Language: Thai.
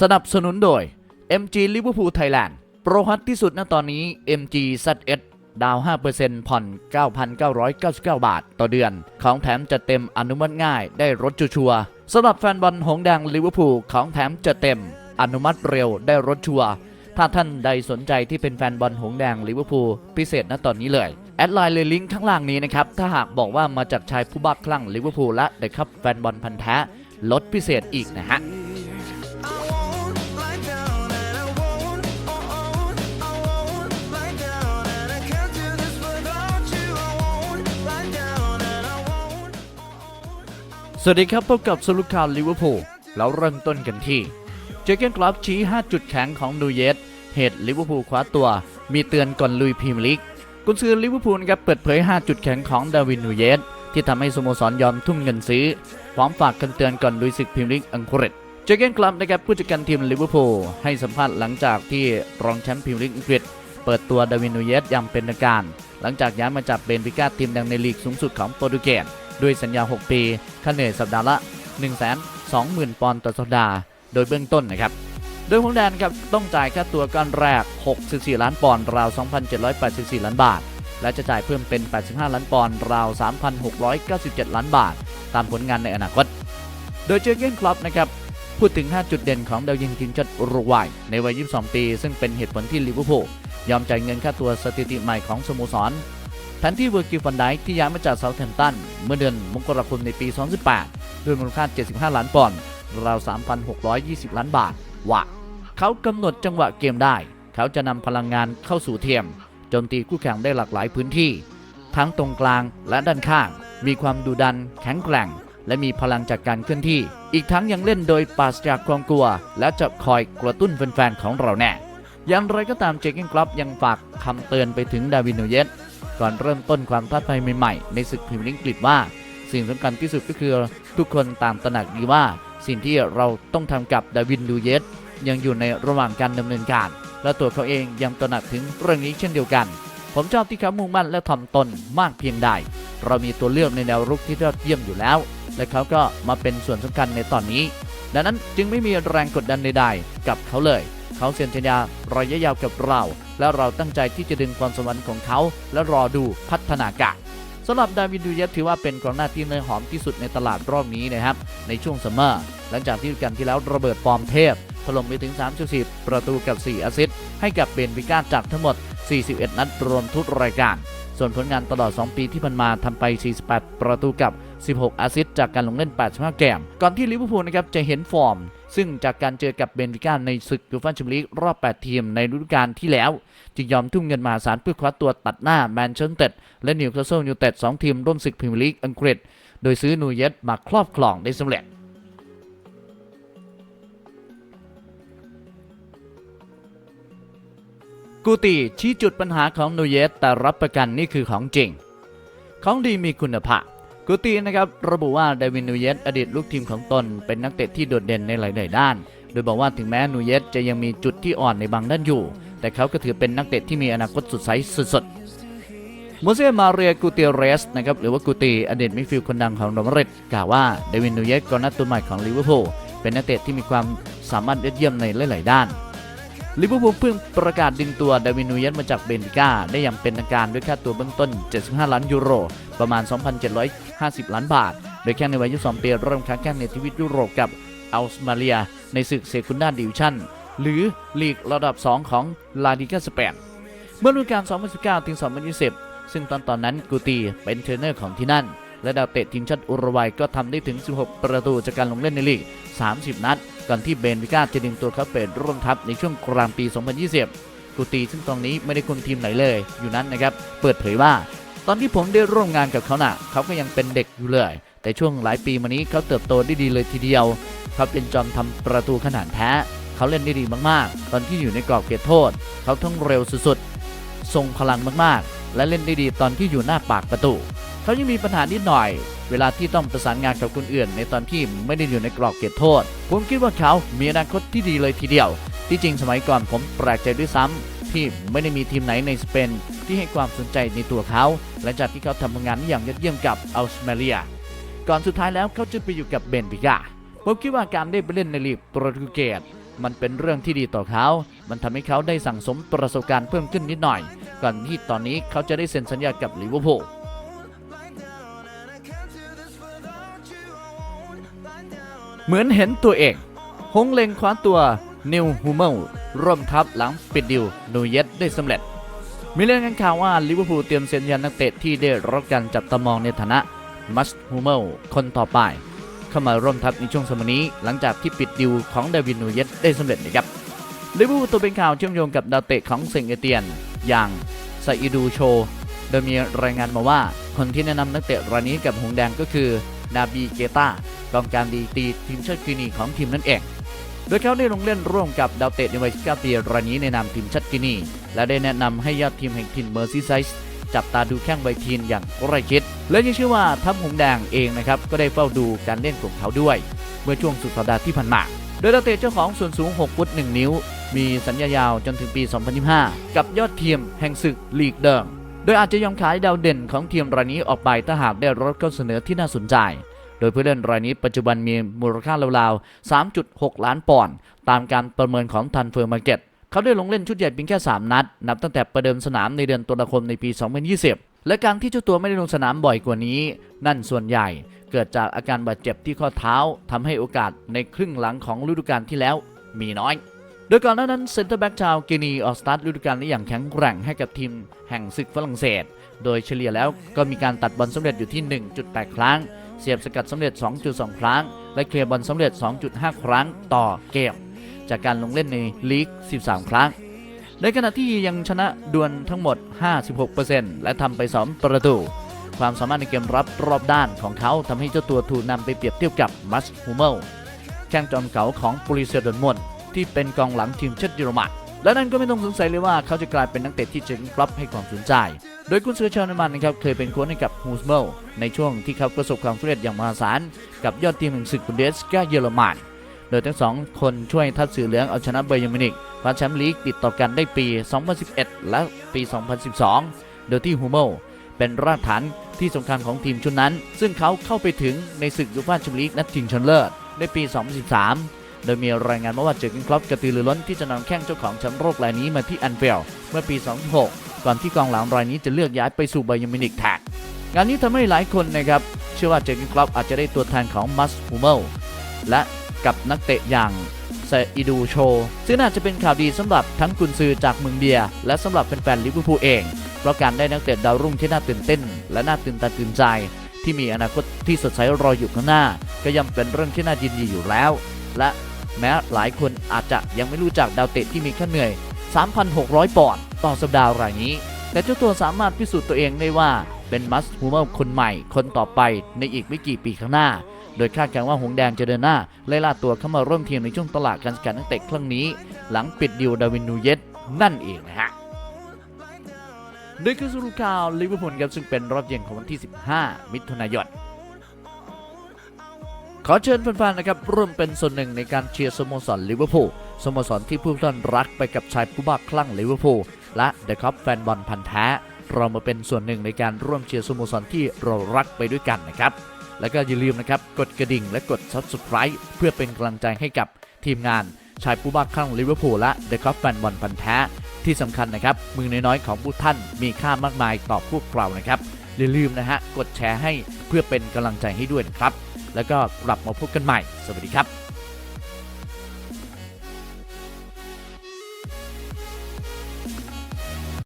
สนับสนุนโดย MG Liverpool Thailand โปรฮัตที่สุดณตอนนี้ MG ZS ดาว 5%ผ่อน 9,999 บาท ต่อเดือน ของแถมจะเต็มอนุมัติง่าย ได้รถชัวร์สำหรับแฟนบอลหงแดงลิเวอร์พูลของแถมจะเต็ม อนุมัติเร็วได้รถชัวร์ถ้าท่านใดสนใจที่เป็นแฟนบอลหงแดงลิเวอร์พูลพิเศษณตอนนี้เลย แอดไลน์เลยลิงก์ข้างล่างนี้นะครับ ถ้าหากบอกว่ามาจากชายผู้บ้าคลั่งลิเวอร์พูลและเด็กครับแฟนบอลพันธ์แท้ลดพิเศษอีกนะฮะ สวัสดีครับพบกับสรุปข่าวลิเวอร์พูลแล้วเริ่มต้นกันที่ เจเกนกลับชี้ 5 จุดแข็งของนูเยสเหตุลิเวอร์พูลคว้าตัว มีเตือนก่อนลุยพรีเมียร์ลีกกุนซือลิเวอร์พูลนะครับเปิดเผย 5 จุดแข็งของดาวินนูเยสที่ทำให้สโมสรยอมทุ่มเงินซื้อ พร้อมฝากกันเตือนก่อนลุยศึกพรีเมียร์ลีกอังกฤษเจเกนกลับนะครับผู้จัดการทีมลิเวอร์พูลให้สัมภาษณ์หลังจากที่รองแชมป์พรีเมียร์ลีกอังกฤษเปิดตัวดาวินนูเยสอย่างเป็นทางการ หลังจากย้ายมาจากเบนฟิก้าทีมดังในลีกสูงสุดของโปรตุเกส ด้วยสัญญา 6 ปีค่าเหนื่อยสัปดาห์ละ 120,000 ปอนด์ต่อสัปดาห์ โดยเบื้องต้นนะครับ โดยหงแดนครับต้องจ่ายค่าตัวก้อนแรก 64 ล้านปอนด์ราว 2,784 ล้านบาท และจะจ่ายเพิ่มเป็น 85 ล้านปอนด์ราว 3,697 ล้านบาท ตามผลงานในอนาคต โดยเจอเกนคลับนะครับพูดถึง 5 จุดเด่นของดาวยิงทีมชาติอุรุกวัยในวัย 22 ปี ซึ่งเป็นเหตุผลที่ลิเวอร์พูลยอมจ่ายเงินค่าตัวสถิติใหม่ของสโมสร ทนที่เวอร์กิลฟันไดที่ย้ายมาจากเซาท์แฮมป์ตัน เมื่อเดือนมกราคมในปี 2018 ด้วยมูลค่า 75 ล้านปอนด์ราว 3,620 ล้านบาท ว่า เขากำหนดจังหวะเกมได้ เขาจะนำพลังงานเข้าสู่เทียมโจมตีคู่แข่งได้หลากหลายพื้นที่ ทั้งตรงกลางและด้านข้าง มีความดุดัน แข็งแกร่ง และมีพลังจากการเคลื่อนที่ อีกทั้งยังเล่นโดยปราศจากความกลัว และจะคอยกระตุ้นแฟนๆของเราแน่อย่างไรก็ตามเจคกิ้งกลับยังฝากคำเตือนไปถึงดาวินโนเยส ก่อนเริ่มต้นความท้าทายใหม่ๆ ในศึกพรีเมียร์ลีกอังกฤษว่า สิ่งสำคัญที่สุดก็คือทุกคนตางตระหนักดีว่า สิ่งที่เราต้องทำกับดาวินดูเยสยังอยู่ในระหว่างการดำเนินการ และตัวเขาเองยังตระหนักถึงเรื่องนี้เช่นเดียวกัน ผมชอบที่เขามุ่งมั่นและถ่อมตนมากเพียงใด เรามีตัวเลือกในแนวรุกที่ยอดเยี่ยมอยู่แล้ว และเขาก็มาเป็นส่วนสำคัญในตอนนี้ ดังนั้นจึงไม่มีแรงกดดันใดๆกับเขาเลย เขาเซ็นสัญญารอยะยาวกับเรา และเราตั้งใจที่จะดึงความสวรรค์ของเขา และรอดูพัฒนาการสำหรับดาวินดูเยสถือว่าเป็นกองหน้าที่เนื้อหอมที่สุดในตลาดรอบนี้นะครับในช่วงซัมเมอร์หลังจากที่ฤดูกันที่แล้วระเบิดฟอร์มเทพถล่มไปถึง3.10ประตูกับ 4อสซิสต์ให้กับเบนฟิก้าจากทั้งหมด 41 นัดรวมทุกรายการ ส่วนผลงานตลอด 2 ปีที่ผ่านมาทำไป 48 ประตูกับ 16อสซิสจากการลงเล่น 85เกม ก่อนที่ลิเวอร์พูลนะครับจะเห็นฟอร์ม ซึ่งจากการเจอกับเบนฟิก้าในศึกยูฟ่าแชมเปี้ยนลีกรอบ 8 ทีมในฤดูกาลที่แล้ว จึงยอมทุ่มเงินมหาศาลเพื่อคว้าตัวตัดหน้าแมนเชสเตอร์และนิวคาสเซิลยูไนเต็ด2ทีมร่วมศึกพรีเมียร์ลีกอังกฤษ โดยซื้อนูเยสมาครอบครองได้สำเร็จกูตีชี้จุดปัญหาของนูเยสแต่รับประกันนี่คือของจริง ของดีมีคุณภาพ กูตีนะครับระบุว่าเดวินนูเยสอดีตลูกทีมของตน เป็นนักเตะที่โดดเด่นในหลาย ๆ ด้าน โดยบอกว่าถึงแม้นูเยสจะยังมีจุดที่อ่อนในบางด้านอยู่ แต่เขาก็ถือเป็นนักเตะที่มีอนาคตสดใสสุดๆโมเซมาเรียกูเตียเรสนะครับหรือว่ากูตีอดีตมิดฟิลด์คนดังของโรมาริดกล่าวว่าเดวินนูเยสกองหน้าตัวใหม่ของลิเวอร์พูลเป็นนักเตะที่มีความสามารถยอดเยี่ยมในหลาย ๆ ด้าน ลิเวอร์พูลเพิ่งประกาศดึงตัวดาวินูเยสมาจากเบนฟิก้า ได้อย่างเป็นทางการด้วยค่าตัวเบื้องต้น 75 ล้านยูโร ประมาณ 2,750 ล้านบาท โดยแข่งในวัย 22 ปีเริ่มค้าแข่งในทวีปยุโรปกับอัลสมาเลีย ในศึกเซคุนดาดิวิชั่น หรือลีกระดับ 2 ของลาดิกาสเปนเมื่อฤดูกาล 2019 ถึง 2020 ซึ่งตอนตอนนั้นกูตีเป็นเทรนเนอร์ของที่นั่น และดาวเตะทีมชาติอุรุกวัยก็ทำได้ถึง 16 ประตูจากการลงเล่นในลีก 30 นัด ก่อนที่เบนฟิก้าจะดึงตัวเขาเป็นร่วมทัพในช่วงกลางปี 2020 กูตีซึ่งตรงนี้ไม่ได้คุมทีมไหนเลย อยู่นั้นนะครับ เปิดเผยว่า ตอนที่ผมได้ร่วมงานกับเขาน่ะ เขาก็ยังเป็นเด็กอยู่เลย แต่ช่วงหลายปีมานี้เขาเติบโตได้ดีเลยทีเดียว เขาเป็นจอมทำประตูขนาดแท้ เขาเล่นได้ดีมากๆ ตอนที่อยู่ในกรอบเขตโทษ เขาทั้งเร็วสุดๆ ทรงพลังมากๆ และเล่นได้ดีตอนที่อยู่หน้าปากประตู เขายังมีปัญหานิดหน่อย เวลาที่ต้องประสานงานกับคนอื่น ในตอนที่ไม่ได้อยู่ในกรอบเขตโทษ ผมคิดว่าเขามีอนาคตที่ดีเลยทีเดียว ที่จริงสมัยก่อนผมแปลกใจด้วยซ้ำที่ไม่ได้มีทีมไหนในสเปนที่ให้ความสนใจในตัวเขาหลังจากที่เขาทำงานอย่างยอดเยี่ยมกับอัลสเมเลีย ก่อนสุดท้ายแล้วเขาจะไปอยู่กับเบนฟิก้าผมคิดว่าการได้ไปเล่นในลีกโปรตุเกสมันเป็นเรื่องที่ดีต่อเขา มันทำให้เขาได้สั่งสมประสบการณ์เพิ่มขึ้นนิดหน่อย ก่อนที่ตอนนี้เขาจะได้เซ็นสัญญากับลิเวอร์พูล เหมือนเห็นตัวเองฮงเล็งคว้าตัวนิวฮูเมลร่วมทัพหลังปิดดิวนูเยตได้สำเร็จ มีเรื่องกันข่าวว่าลิเวอร์พูลเตรียมเซ็นยันนักเตะที่ได้รับการจับตามองในฐานะมัสฮูเมลคนต่อไป เข้ามาร่วมทัพในช่วงสมัยนี้ หลังจากที่ปิดดิวของเดวินนูเยตได้สำเร็จนะครับลิเวอร์พูลตัวเป็นข่าวเชื่อมโยงกับดาวเตะของเซงเอเตียน อย่างซาอิดูโช โดยมีรายงานมาว่า คนที่แนะนำนักเตะรายนี้กับหงแดงก็คือนาบีเกตา กองการดีตีทีมชาติกินีของทีมนั่นเอง โดยเขาได้ลงเล่นร่วมกับดาวเตะในวัย19ปีรายนี้ในนามทีมชาติกินี และได้แนะนำให้ยอดทีมแห่งถิ่นเมอร์ซีไซส์จับตาดูแข้งใบทีนอย่างใกล้ชิด และยังเชื่อว่าทัพหงแดงเองนะครับก็ได้เฝ้าดูการเล่นของเขาด้วย เมื่อช่วงสุดสัปดาห์ที่ผ่านมา โดยดาวเตะเจ้าของส่วนสูง 6 ฟุต 1 นิ้ว มีสัญญายาวจนถึงปี 2025 กับยอดทีมแห่งศึกลีกเดิม โดยอาจจะยอมขายดาวเด่นของทีมรายนี้ออกไปถ้าหากได้รับข้อเสนอที่น่าสนใจ ดยผู้เล่นรายนี้ปัจจุบันมีมูลค่าราวๆ 3.6 ล้านปอนด์ตามการประเมินของทันเฟอร์มาร์เก็ตเขาได้ลงเล่นชุดใหญ่เพียงแค่ 3 นัด นับตั้งแต่ประเดิมสนามในเดือนตุลาคมในปี 2020 และการที่เจ้าตัวไม่ได้ลงสนามบ่อยกว่านี้ นั่นส่วนใหญ่เกิดจากอาการบาดเจ็บที่ข้อเท้าทำให้โอกาสในครึ่งหลังของฤดูกาลที่แล้วมีน้อยโดยก่อนหน้านั้นเซนเตอร์แบ็กชาวกินีออกสตาร์ทฤดูกาลนี้อย่างแข็งแกร่งให้กับทีมแห่งศึกฝรั่งเศส โดยเฉลี่ยแล้วก็มีการตัดบอลสำเร็จอยู่ที่ 1.8 ครั้ง เสียบสกัดสำเร็จ 2.2 ครั้ง และเคลียร์บอลสำเร็จ 2.5 ครั้งต่อเกม จากการลงเล่นในลีก 13 ครั้ง ในขณะที่ยังชนะดวลทั้งหมด 56%และทำไป2ประตู ความสามารถในเกมรับรอบด้านของเขาทำให้เจ้าตัวถูกนำไปเปรียบเทียบกับมัสฮูเมลแข้งจอมเก๋าของบริเซียดอนมอนที่เป็นกองหลังทีมชาติเยอรมันและนั่นก็ไม่ต้องสงสัยเลยว่าเขาจะกลายเป็นนักเตะที่เจ๋งปรับให้ความสนใจ โดยกุนซือชาวเยอรมันนะครับเคยเป็นโค้ชให้กับฮูสเมลในช่วงที่เขาประสบความสำเร็จอย่างมหาศาลกับยอดทีมแห่งศึกบุนเดสกาเยอรมันโดยทั้งสองคนช่วยทัพสื่อเหลืองเอาชนะเบย์มินิกคว้าแชมป์ลีกติดต่อกันได้ปี 2011 และปี 2012 โดยที่ฮูเมลเป็นรากฐานที่สำคัญของทีมชุดนั้น ซึ่งเขาเข้าไปถึงในศึกยูฟ่าแชมเปี้ยนลีกนัดชิงชนะเลิศในปี 2013 โดยมีรายงานมาว่าเจอร์เกนคลอปกระตือรือร้นที่จะนำแข้งเจ้าของแชมป์โลกรายนี้มาที่แอนฟิลเมื่อปี 2006 ก่อนที่กองหลังรายนี้จะเลือกย้ายไปสู่ไบยมินิกแทนงานนี้ทำให้หลายคนนะครับ เชื่อว่าเจอร์เกนคลอปอาจจะได้ตัวแทนของมัสฮูเมลและกับนักเตะอย่างเซอิดูโช ซึ่งน่าจะเป็นข่าวดีสำหรับทั้งกุนซือจากเมืองเบียร์และสำหรับแฟนๆลิเวอร์พูลเอง เพราะการได้นักเตะดาวรุ่งที่น่าตื่นเต้น และน่าตื่นตาตื่นใจ ที่มีอนาคตที่สดใสรออยู่ข้างหน้า ก็ย่อมเป็นเรื่องที่น่ายินดีอยู่แล้ว และแม้หลายคนอาจจะยังไม่รู้จักดาวเตะที่มีค่าเหนื่อย 3,600 ปอนด์ต่อสัปดาห์รายนี้ แต่เจ้าตัวสามารถพิสูจน์ตัวเองได้ว่าเป็นมัสฮูเมลคนใหม่ คนต่อไปในอีกไม่กี่ปีข้างหน้า โดยคาดการณ์ว่าหงแดงจะเดินหน้า ไล่ล่าตัวเข้ามาร่วมทีมในช่วงตลาดการสกัดนักเตะครั้งนี้ หลังปิดดิวดาวินนูเยตนั่นเองนะฮะโดยคือสรุปข่าวลิเวอร์พูลครับซึ่งเป็นรอบเย็นของวันที่ 15 มิถุนายนขอเชิญแฟนๆนะครับร่วมเป็นส่วนหนึ่งในการเชียร์สโมสรลิเวอร์พูล สโมสรที่ผู้ท่านรักไปกับชายผู้บ้าคลั่งลิเวอร์พูลและเดอะคัพแฟนบอลพันธ์แท้เรามาเป็นส่วนหนึ่งในการร่วมเชียร์สโมสรที่เรารักไปด้วยกันนะครับ แล้วก็อย่าลืมนะครับกดกระดิ่งและกด Subscribe เพื่อเป็นกำลังใจให้กับทีมงานชายผู้บ้าคลั่งลิเวอร์พูลและเดอะคัพแฟนบอลพันธ์แท้ที่สำคัญนะครับ มือน้อยๆของผู้ท่านมีค่ามากมายต่อพวกเรานะครับอย่าลืมนะฮะกดแชร์ให้เพื่อเป็นกำลังใจให้ด้วยนะครับ แล้วก็กลับมาพบกันใหม่ สวัสดีครับ